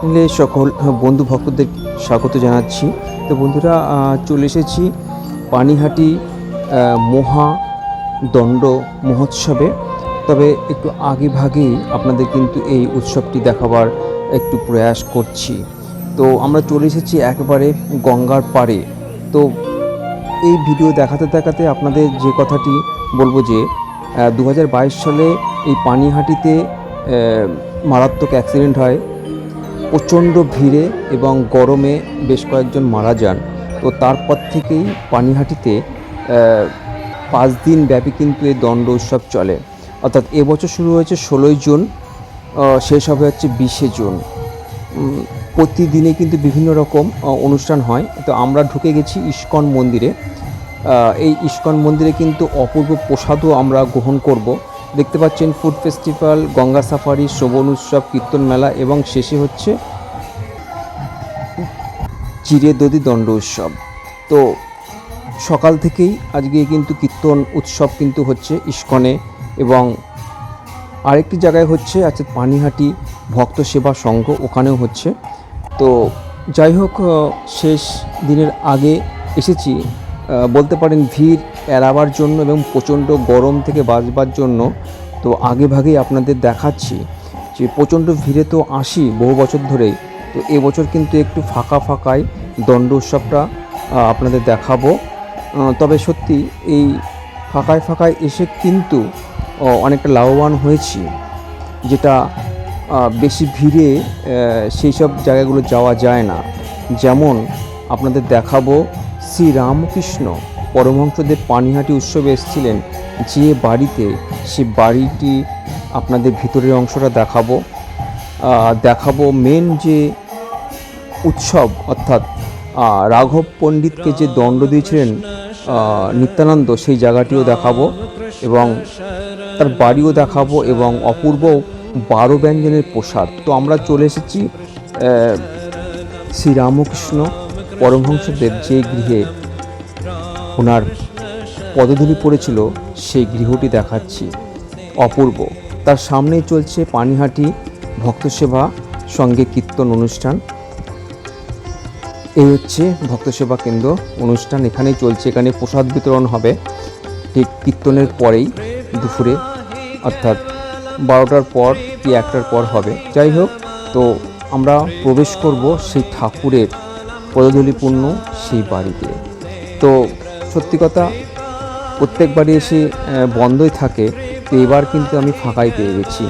চ্যানেলে সকল বন্ধু ভক্তদের স্বাগত জানাচ্ছি। তো বন্ধুরা চলে এসেছি পানিহাটি মহা দণ্ড মহোৎসবে। তবে একটু আগে ভাগেই আপনাদের কিন্তু এই উৎসবটি দেখাবার একটু প্রয়াস করছি। তো আমরা চলে এসেছি একেবারে গঙ্গার পাড়ে। তো এই ভিডিও দেখাতে দেখাতে আপনাদের যে কথাটি বলব যে দু হাজার বাইশ সালে এই পানিহাটিতে মারাত্মক অ্যাক্সিডেন্ট হয়। প্রচণ্ড ভিড়ে এবং গরমে বেশ কয়েকজন মারা যান। তো তারপর থেকেই পানিহাটিতে পাঁচ দিন ব্যাপী কিন্তু এই দণ্ড উৎসব চলে। অর্থাৎ এবছর শুরু হয়েছে ষোলোই জুন শেষ হবে হচ্ছে বিশে জুন। প্রতিদিনে কিন্তু বিভিন্ন রকম অনুষ্ঠান হয়। তো আমরা ঢুকে গেছি ইস্কন মন্দিরে। এই ইস্কন মন্দিরে কিন্তু অপূর্ব প্রসাদও আমরা গ্রহণ করব। দেখতে পাচ্ছেন ফুড ফেস্টিভ্যাল, গঙ্গা সাফারি, শ্রবণ উৎসব, কীর্তন মেলা এবং শেষে হচ্ছে চিরে দদি দণ্ড উৎসব। তো সকাল থেকেই আজকে কিন্তু কীর্তন উৎসব কিন্তু হচ্ছে ইস্কনে এবং আরেকটি জায়গায় হচ্ছে, আছে পানিহাটি ভক্ত সেবা সংঘ, ওখানেও হচ্ছে। তো যাই হোক শেষ দিনের আগে এসেছি। বলতে পারেন ভিড় এড়াবার জন্য এবং প্রচণ্ড গরম থেকে বাঁচবার জন্য, তো আগে ভাগেই আপনাদের দেখাচ্ছি যে প্রচণ্ড ভিড়ে তো আসি বহু বছর ধরেই তো এবছর কিন্তু একটু ফাঁকা ফাঁকায় দণ্ড উৎসবটা আপনাদের দেখাবো। তবে সত্যি এই ফাঁকায় ফাঁকায় এসে কিন্তু অনেকটা লাভবান হয়েছি, যেটা বেশি ভিড়ে সেই সব জায়গাগুলো যাওয়া যায় না। যেমন আপনাদের দেখাবো শ্রী রামকৃষ্ণ। পরমহংসদেব পানিহাটি উৎসবে এসেছিলেন। যে বাড়িতে সে বাড়িটি আপনাদের ভিতরের অংশটা দেখাবো। দেখাবো মেন যে উৎসব, অর্থাৎ রাঘব পণ্ডিতকে যে দণ্ড দিয়েছিলেন নিত্যানন্দ, সেই জায়গাটিও দেখাবো এবং তার বাড়িও দেখাবো এবং অপূর্ব বারো ব্যঞ্জনের প্রসাদ। তো আমরা চলে এসেছি শ্রীরামকৃষ্ণ পরমহংসদেব যে গৃহে। ওনার পদধূলি পড়েছিল, সেই গৃহটি দেখাচ্ছি। অপূর্ব। তার সামনেই চলছে পানিহাটি ভক্ত সেবা সঙ্গে কীর্তন অনুষ্ঠান। এই হচ্ছে ভক্ত সেবা কেন্দ্র অনুষ্ঠান। এখানেই চলছে। এখানে প্রসাদ বিতরণ হবে। ঠিক কীর্তনের পরেই দুপুরে, অর্থাৎ বারোটার পর কি একটার পর হবে। যাই হোক, তো আমরা প্রবেশ করব সেই ঠাকুরের পদধূলিপূর্ণ সেই বাড়িতে। তো সত্যি কথা, প্রত্যেকবারই এসে বন্ধই থাকে, তো এবার কিন্তু আমি ফাঁকাই পেয়ে গেছি।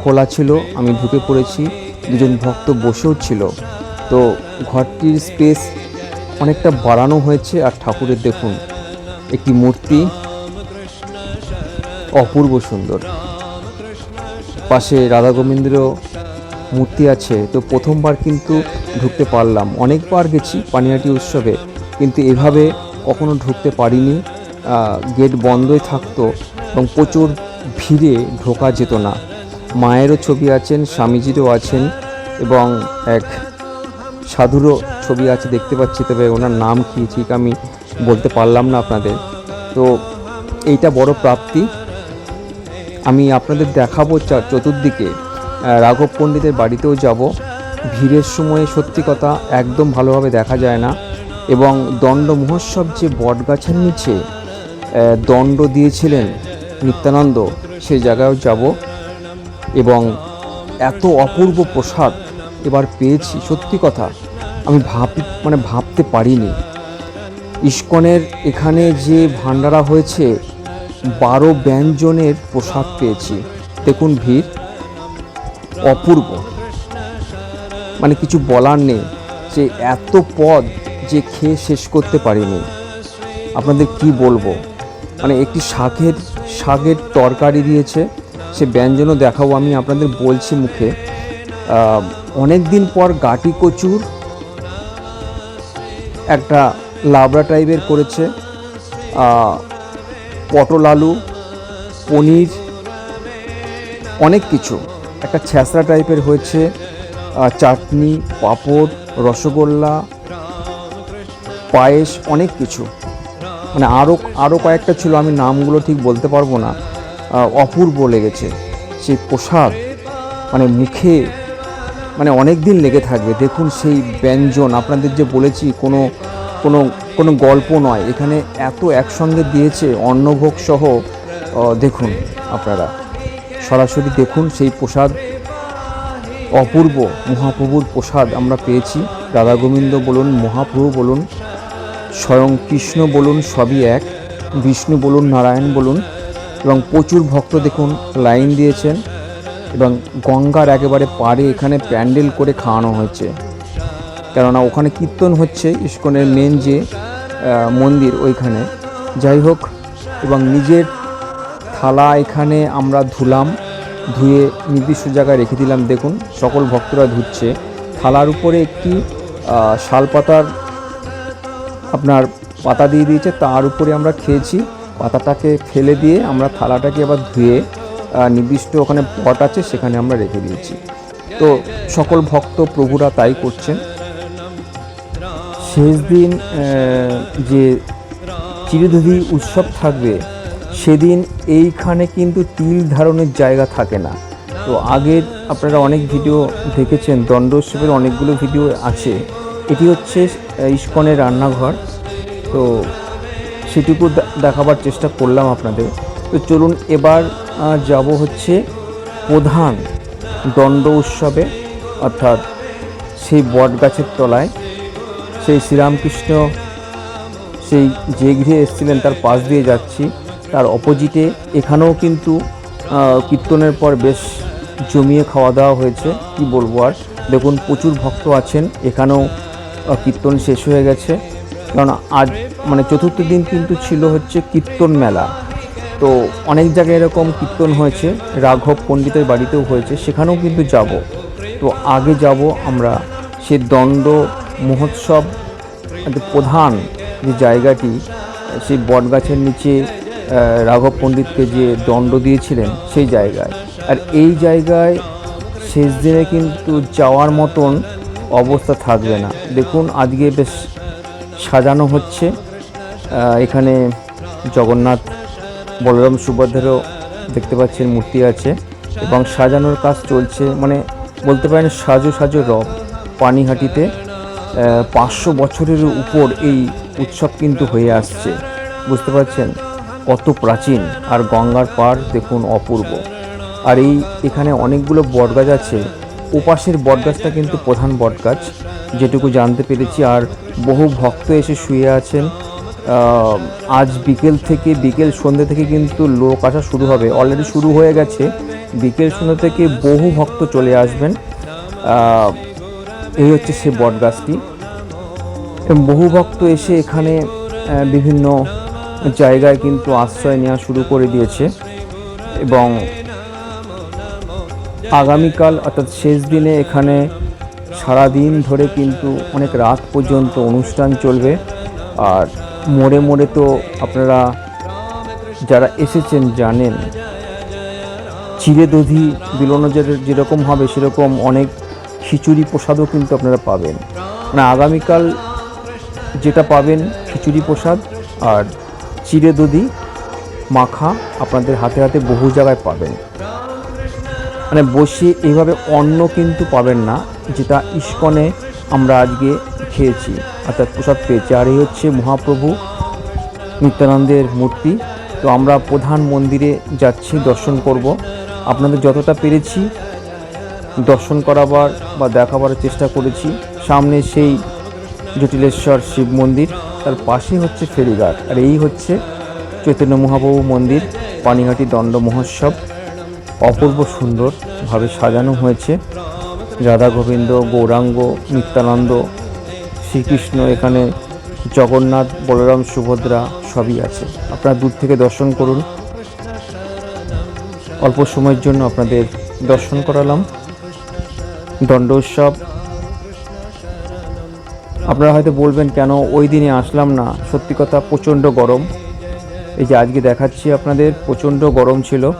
খোলা ছিল, আমি ঢুকে পড়েছি, দুজন ভক্ত বসেও ছিল। তো ঘরটির স্পেস অনেকটা বাড়ানো হয়েছে, আর ঠাকুরের দেখুন, একটি মূর্তি অপূর্ব সুন্দর। পাশে রাধা গোবিন্দের মূর্তি আছে, তো প্রথমবার কিন্তু ঢুকতে পারলাম। অনেকবার গেছি পানিহাটি উৎসবে, কিন্তু এভাবে কখনো ঢুকতে পারিনি। গেট বন্ধই থাকতো এবং প্রচুর ভিড়ে ঢোকা যেত না। মায়েরও ছবি আছেন, স্বামীজিরও আছেন এবং এক সাধুরও ছবি আছে দেখতে পাচ্ছি, তবে ওনার নাম কি ঠিক আমি বলতে পারলাম না আপনাদের। তো এইটা বড় প্রাপ্তি। আমি আপনাদের দেখাবো চতুর্দিকে। রাঘব পণ্ডিতের বাড়িতেও যাব। ভিড়ের সময়ে সত্যি কথা একদম ভালোভাবে দেখা যায় না। এবং দণ্ড মহোৎসব যে বটগাছের নিচে দণ্ড দিয়েছিলেন নিত্যানন্দ সেই জায়গায়ও যাব এবং এত অপূর্ব প্রসাদ এবার পেয়েছি। সত্যি কথা, আমি ভাব মানে ভাবতে পারিনি। ইস্কনের এখানে যে ভান্ডারা হয়েছে, বারো ব্যঞ্জনের প্রসাদ পেয়েছি। দেখুন ভিড়, অপূর্ব। মানে কিছু বলার নেই যে এত পদ যে খেয়ে শেষ করতে পারিনি। আপনাদের কি বলব? মানে একটি শাকের শাকের তরকারি দিয়েছে, সে ব্যঞ্জনও দেখাবো আমি আপনাদের বলছি মুখে। অনেক দিন পর গাটি কচুর একটা লাবড়া টাইপের করেছে। পটল আলু, পনির, অনেক কিছু। একটা ছ্যাঁচড়া টাইপের হয়েছে চাটনি, পাঁপড়, রসগোল্লা পায়েস, অনেক কিছু। মানে আরও আরও কয়েকটা ছিল, আমি নামগুলো ঠিক বলতে পারব না। অপূর্ব লেগেছে। সেই প্রসাদ মানে মুখে মানে অনেক দিন লেগে থাকবে। দেখুন সেই ব্যঞ্জন, আপনাদের যে বলেছি, কোনো কোনো কোনো গল্প নয়। এখানে এত একসঙ্গে দিয়েছে, অন্নভোগ সহ দেখুন আপনারা। সরাসরি দেখুন সেই প্রসাদ। অপূর্ব মহাপ্রভুর প্রসাদ আমরা পেয়েছি। রাধা গোবিন্দ বলুন, মহাপ্রভু বলুন স্বয়ং কৃষ্ণ বলুন সবই এক, বিষ্ণু বলুন নারায়ণ বলুন, এবং প্রচুর ভক্ত দেখুন লাইন দিয়েছেন, এবং গঙ্গার একেবারে পাড়ে এখানে প্যান্ডেল করে খাওয়ানো হয়েছে। কেননা ওখানে কীর্তন হচ্ছে, ইস্কনের মেন যে মন্দির ওইখানে। যাই হোক, এবং নিজের থালা এখানে আমরা ধুলাম, ধুয়ে নির্দিষ্ট জায়গায় রেখে দিলাম। দেখুন, সকল ভক্তরা ধুচ্ছে। থালার উপরে একটি শালপাতার আপনার পাতা দিয়ে দিয়েছে, তার উপরে আমরা খেয়েছি। পাতাটাকে ফেলে দিয়ে আমরা থালাটাকে আবার ধুয়ে নির্দিষ্ট ওখানে পট আছে, সেখানে আমরা রেখে দিয়েছি। তো সকল ভক্ত প্রভুরা তাই করছেন। শেষ দিন যে চিরদধি উৎসব থাকবে, সেদিন এইখানে কিন্তু তিল ধারণের জায়গা থাকে না। তো আগের আপনারা অনেক ভিডিও দেখেছেন দণ্ড উৎসবের অনেকগুলো ভিডিও আছে। এটি হচ্ছে ইস্কনের রান্নাঘর। তো সেটুকু দেখাবার চেষ্টা করলাম আপনাদের। তো চলুন এবার যাব হচ্ছে প্রধান দণ্ড উৎসবে, অর্থাৎ সেই বট গাছের তলায়। সেই শ্রীরামকৃষ্ণ, সেই যে গৃহে এসেছিলেন তার পাশ দিয়ে যাচ্ছি। তার অপোজিটে এখানেও কিন্তু কীর্তনের পর বেশ জমিয়ে খাওয়া দাওয়া হয়েছে। কি বলব আর? দেখুন, প্রচুর ভক্ত আছেন। এখানেও কীর্তন শেষ হয়ে গেছে। কারণ আজ মানে চতুর্থ দিন কিন্তু ছিল হচ্ছে কীর্তন মেলা। তো অনেক জায়গায় এরকম কীর্তন হয়েছে, রাঘব পণ্ডিতের বাড়িতেও হয়েছে, সেখানেও কিন্তু যাব। তো আগে যাব আমরা সে দণ্ড মহোৎসব প্রধান যে জায়গাটি, সেই বটগাছের নিচে রাঘব পণ্ডিতকে যে দণ্ড দিয়েছিলেন সেই জায়গায়। আর এই জায়গায় শেষ দিনে কিন্তু যাওয়ার মতন অবস্থা থাকবে না। দেখুন, আজকে বেশ সাজানো হচ্ছে। এখানে জগন্নাথ, বলরাম, সুভদ্রেরও দেখতে পাচ্ছেন, মূর্তি আছে এবং সাজানোর কাজ চলছে। মানে বলতে পারেন সাজো সাজো রব পানিহাটিতে। পাঁচশো বছরের উপর এই উৎসব কিন্তু হয়ে আসছে। বুঝতে পারছেন? কত প্রাচীন। আর গঙ্গার পাড় দেখুন, অপূর্ব। আর এই এখানে অনেকগুলো বটগাছ আছে। ওপাশের বটগাছটা কিন্তু প্রধান বটগাছ, যেটুকু জানতে পেরেছি। আর বহু ভক্ত এসে শুয়ে আছেন। আজ বিকেল থেকে, বিকেল সন্ধ্যে থেকে কিন্তু লোক আসা শুরু হবে। অলরেডি শুরু হয়ে গেছে। বিকেল সন্ধ্যা থেকে বহু ভক্ত চলে আসবেন। এই হচ্ছে সে বটগাছটি। বহু ভক্ত এসে এখানে বিভিন্ন জায়গায় কিন্তু আশ্রয় নেওয়া শুরু করে দিয়েছে। এবং আগামীকাল অর্থাৎ শেষ দিনে এখানে সারা দিন ধরে কিন্তু অনেক রাত পর্যন্ত অনুষ্ঠান চলবে। আর মোড়ে মোড়ে তো আপনারা যারা এসেছেন জানেন চিড়ে দধি বিলোনো যেরকম হবে সেরকম অনেক খিচুড়ি প্রসাদও কিন্তু আপনারা পাবেন। মানে আগামীকাল যেটা পাবেন খিচুড়ি প্রসাদ আর চিড়ে দধি মাখা আপনাদের হাতে হাতে বহু জায়গায় পাবেন। মানে বসে এইভাবে অন্ন কিন্তু পাবেন না, যেটা ইস্কনে আমরা আজকে খেয়েছি, অর্থাৎ প্রসাদ পেয়েছি। আর এই হচ্ছে মহাপ্রভু নিত্যানন্দের মূর্তি। তো আমরা প্রধান মন্দিরে যাচ্ছি, দর্শন করব। আপনাদের যতটা পেরেছি দর্শন করাবার বা দেখাবার চেষ্টা করেছি। সামনে সেই জটিলেশ্বর শিব মন্দির, তার পাশে হচ্ছে ফেরিঘাট। আর এই হচ্ছে চৈতন্য মহাপ্রভু মন্দির পানিহাটি দণ্ড মহোৎসব। অপূর্ব সুন্দরভাবে সাজানো হয়েছে। রাধা গোবিন্দ, গৌরাঙ্গ, নিত্যানন্দ, শ্রীকৃষ্ণ, এখানে জগন্নাথ, বলরাম, সুভদ্রা সবই আছে। আপনারা দূর থেকে দর্শন করুন। অল্প সময়ের জন্য আপনাদের দর্শন করালাম। দণ্ড উৎসব। আপনারা হয়তো বলবেন, কেন ওই দিনে আসলাম না? সত্যি কথা, প্রচণ্ড গরম। এই যে আজকে দেখাচ্ছি আপনাদের, প্রচণ্ড গরম ছিল।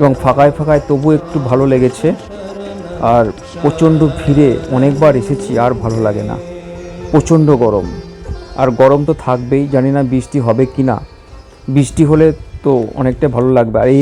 এবং ফাঁকায় ফাঁকায় তবু একটু ভালো লেগেছে। আর প্রচণ্ড ভিড়ে অনেকবার এসেছি, আর ভালো লাগে না। প্রচণ্ড গরম। আর গরম তো থাকবেই, জানি না বৃষ্টি হবে কি না বৃষ্টি হলে তো অনেকটা ভালো লাগবে। আর এই